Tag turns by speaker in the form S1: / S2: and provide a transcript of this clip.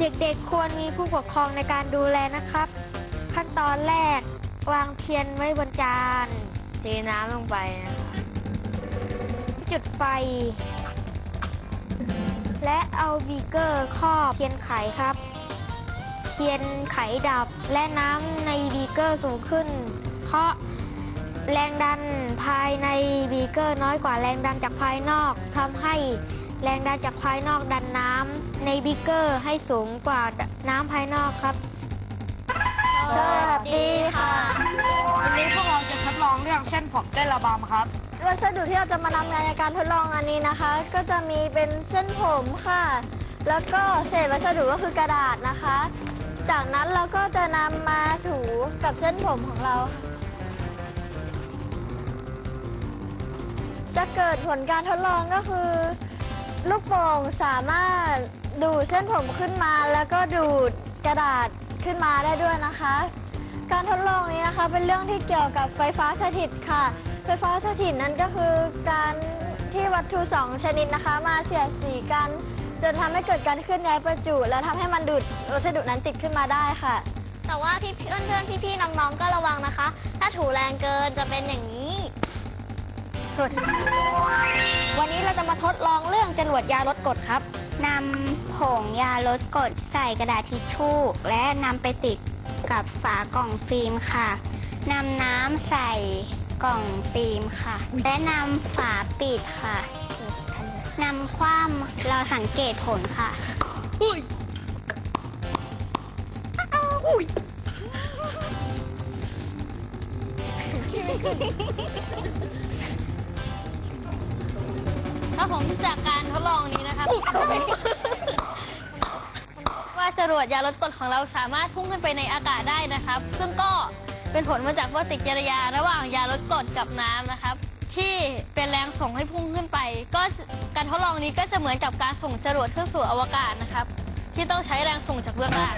S1: เด็กๆควรมีผู้ปกครองในการดูแลนะครับ ขั้นตอนแรก วางเทียนไว้บนจานเทน้ำลงไปนะคะจุดไฟ และเอาบีเกอร์ครอบเทียนไขครับ เทียนไขดับและน้ำในบีเกอร์สูงขึ้น เพราะแรงดันภายในบีเกอร์น้อยกว่าแรงดันจากภายนอกทำให้ แรงดันจากภายนอกดันน้ำในบีเกอร์ให้สูงกว่าน้ำภายนอกครับ
S2: สวัสดีค่ะ
S3: วันนี้พวกเราจะทดลองเรื่องเส้นผมเต้นระบำครับ
S2: วัสดุที่เราจะมานำงานในการทดลองอันนี้นะคะ ก็จะมีเป็นเส้นผมค่ะ แล้วก็เศษวัสดุก็คือกระดาษนะคะ จากนั้นเราก็จะนำมาถูกับเส้นผมของเราจะเกิดผลการทดลองก็คือ ลูกโป่งสามารถดูดเส้นผมขึ้นมา แล้วก็ดูดกระดาษขึ้นมาได้ด้วยนะคะ การทดลองนี้นะคะเป็นเรื่องที่เกี่ยวกับไฟฟ้าสถิตค่ะ ไฟฟ้าสถิตนั้นก็คือการที่วัตถุสองชนิดนะคะ มาเสียดสีกันจนทำให้เกิดการเคลื่อนย้ายประจุ และทำให้มันดูดวัสดุนั้นติดขึ้นมาได้ค่ะ
S4: แต่ว่าพี่เพื่อนเพื่อนพี่ๆน้องๆก็ระวังนะคะ ถ้าถูแรงเกินจะเป็นอย่างนี้
S1: วันนี้ เราจะมาทดลองเรื่องจรวดยาลดกรดครับ
S4: นำผงยาลดกรดใส่กระดาษทิชชู่ และนำไปติดกับฝากล่องฟิล์มค่ะนำน้ำใส่กล่องฟิล์มค่ะ และนำฝาปิดค่ะนำคว่ำเราสังเกตผลค่ะ
S1: ถ้าผมจากการทดลองนี้นะครับว่าจรวดยาลดกรดของเราสามารถพุ่งขึ้นไปในอากาศได้นะครับ ซึ่งก็เป็นผลมาจากปฏิกิริยา ระหว่างยาลดกรดกับน้ำนะครับ ที่เป็นแรงส่งให้พุ่งขึ้นไป ก็การทดลองนี้ก็จะเหมือนกับการส่งจรวดขึ้นสู่อวกาศนะครับ ที่ต้องใช้แรงส่งจากเบื้องล่าง